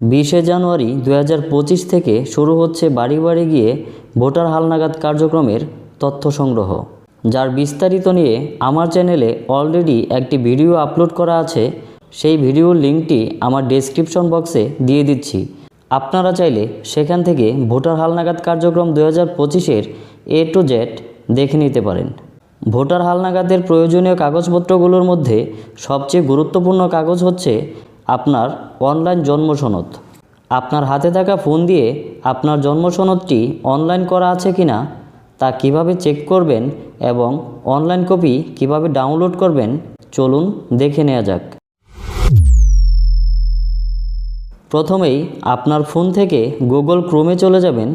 বিশে জানুয়ারি দু হাজার পঁচিশ থেকে শুরু হচ্ছে বাড়ি বাড়ি গিয়ে ভোটার হালনাগাদ কার্যক্রমের তথ্য সংগ্রহ, যার বিস্তারিত নিয়ে আমার চ্যানেলে অলরেডি একটি ভিডিও আপলোড করা আছে। সেই ভিডিওর লিঙ্কটি আমার ডেসক্রিপশন বক্সে দিয়ে দিচ্ছি। আপনারা চাইলে সেখান থেকে ভোটার হালনাগাদ কার্যক্রম দু হাজার পঁচিশের এ টু জেড দেখে নিতে পারেন। ভোটার হালনাগাদের প্রয়োজনীয় কাগজপত্রগুলোর মধ্যে সবচেয়ে গুরুত্বপূর্ণ কাগজ হচ্ছে আপনার অনলাইন জন্ম সনদ আপনার হাতে থাকা ফোন দিয়ে আপনার জন্ম সনদটি অনলাইন করা আছে কি না তা কীভাবে চেক করবেন এবং অনলাইন কপি কীভাবে ডাউনলোড করবেন, চলুন দেখে নেওয়া যাক। প্রথমেই আপনার ফোন থেকে গুগল ক্রোমে চলে যাবেন।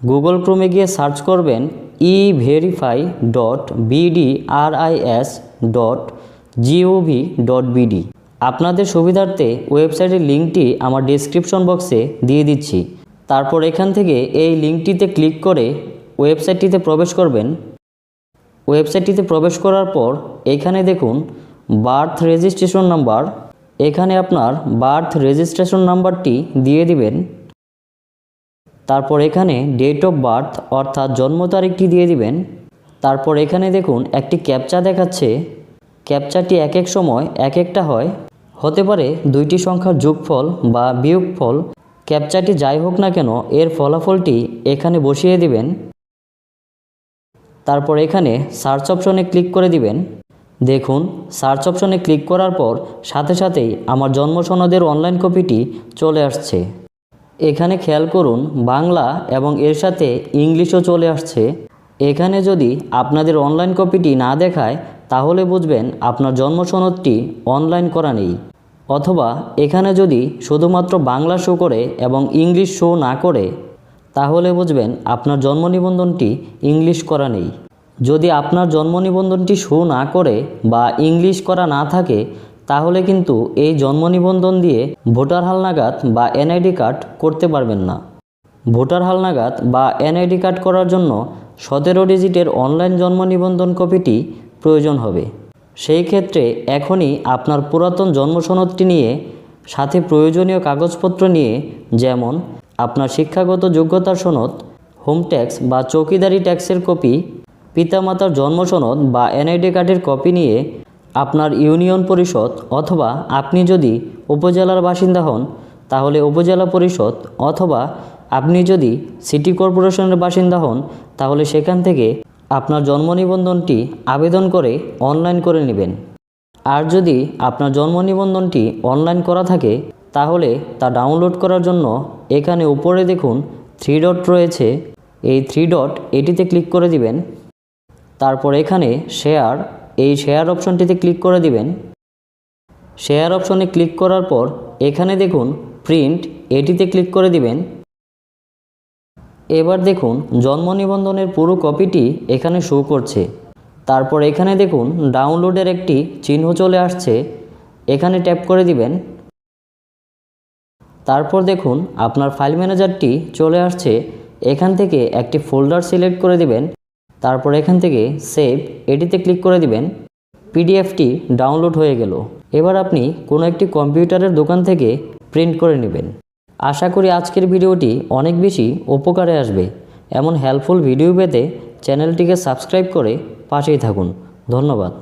গুগল ক্রোমে গিয়ে সার্চ করবেন E verify dot BDRIS dot GOV dot BD আপনাদের সুবিধার্থে ওয়েবসাইটের লিঙ্কটি আমার ডেসক্রিপশন বক্সে দিয়ে দিচ্ছি। তারপর এখান থেকে এই লিঙ্কটিতে ক্লিক করে ওয়েবসাইটটিতে প্রবেশ করবেন। ওয়েবসাইটটিতে প্রবেশ করার পর এখানে দেখুন, বার্থ রেজিস্ট্রেশন নাম্বার। এখানে আপনার বার্থ রেজিস্ট্রেশন নাম্বারটি দিয়ে দিবেন। তারপর এখানে ডেট অফ বার্থ অর্থাৎ জন্ম তারিখটি দিয়ে দিবেন। তারপর এখানে দেখুন, একটি ক্যাপচা দেখাচ্ছে। ক্যাপচাটি এক এক সময় এক একটা হয়। হতে পারে দুইটি সংখ্যার যোগফল বা বিয়োগফল। ক্যাপচাটি যাই হোক না কেন, এর ফলাফলটি এখানে বসিয়ে দিবেন। তারপর এখানে সার্চ অপশনে ক্লিক করে দিবেন। দেখুন, সার্চ অপশনে ক্লিক করার পর সাথে সাথেই আমার জন্ম সনদের অনলাইন কপিটি চলে আসছে। এখানে খেয়াল করুন, বাংলা এবং এর সাথে ইংলিশও চলে আসছে। এখানে যদি আপনাদের অনলাইন কপিটি না দেখায়, তাহলে বুঝবেন আপনার জন্ম সনদটি অনলাইন করা নেই। অথবা এখানে যদি শুধুমাত্র বাংলা শো করে এবং ইংলিশ শো না করে, তাহলে বুঝবেন আপনার জন্ম নিবন্ধনটি ইংলিশ করা নেই। যদি আপনার জন্ম নিবন্ধনটি শো না করে বা ইংলিশ করা না থাকে, তাহলে কিন্তু এই জন্ম নিবন্ধন দিয়ে ভোটার হালনাগাদ বা এনআইডি কার্ড করতে পারবেন না। ভোটার হালনাগাদ বা এনআইডি কার্ড করার জন্য সতেরো ডিজিটের অনলাইন জন্ম নিবন্ধন কপিটি প্রয়োজন হবে। সেই ক্ষেত্রে এখনই আপনার পুরাতন জন্ম সনদটি নিয়ে সাথে প্রয়োজনীয় কাগজপত্র নিয়ে, যেমন আপনার শিক্ষাগত যোগ্যতার সনদ, হোম ট্যাক্স বা চৌকিদারি ট্যাক্সের কপি, পিতামাতার জন্ম সনদ বা এনআইডি কার্ডের কপি নিয়ে আপনার ইউনিয়ন পরিষদ অথবা আপনি যদি উপজেলার বাসিন্দা হন, তাহলে উপজেলা পরিষদ অথবা আপনি যদি সিটি কর্পোরেশনের বাসিন্দা হন, তাহলে সেখান থেকে আপনার জন্ম নিবন্ধনটি আবেদন করে অনলাইন করে নেবেন। আর যদি আপনার জন্ম নিবন্ধনটি অনলাইন করা থাকে, তাহলে তা ডাউনলোড করার জন্য এখানে উপরে দেখুন থ্রি ডট রয়েছে। এই থ্রি ডট এটিতে ক্লিক করে দিবেন। তারপর এখানে শেয়ার, এই শেয়ার অপশনটিতে ক্লিক করে দিবেন। শেয়ার অপশনে ক্লিক করার পর এখানে দেখুন প্রিন্ট, এটিতে ক্লিক করে দিবেন। এবার দেখুন, জন্ম নিবন্ধনের পুরো কপিটি এখানে শো করছে। তারপর এখানে দেখুন ডাউনলোডের একটি চিহ্ন চলে আসছে। এখানে ট্যাপ করে দিবেন। তারপর দেখুন, আপনার ফাইল ম্যানেজারটি চলে আসছে। এখান থেকে একটি ফোল্ডার সিলেক্ট করে দিবেন। তারপর এখান থেকে সেভ এটিতে ক্লিক করে দিবেন। পিডিএফটি ডাউনলোড হয়ে গেল। এবার আপনি কোনো একটি কম্পিউটারের দোকান থেকে প্রিন্ট করে নেবেন। আশা করি আজকের ভিডিওটি অনেক বেশি উপকারে আসবে। এমন হেল্পফুল ভিডিও পেতে চ্যানেলটিকে সাবস্ক্রাইব করে পাশেই থাকুন। ধন্যবাদ।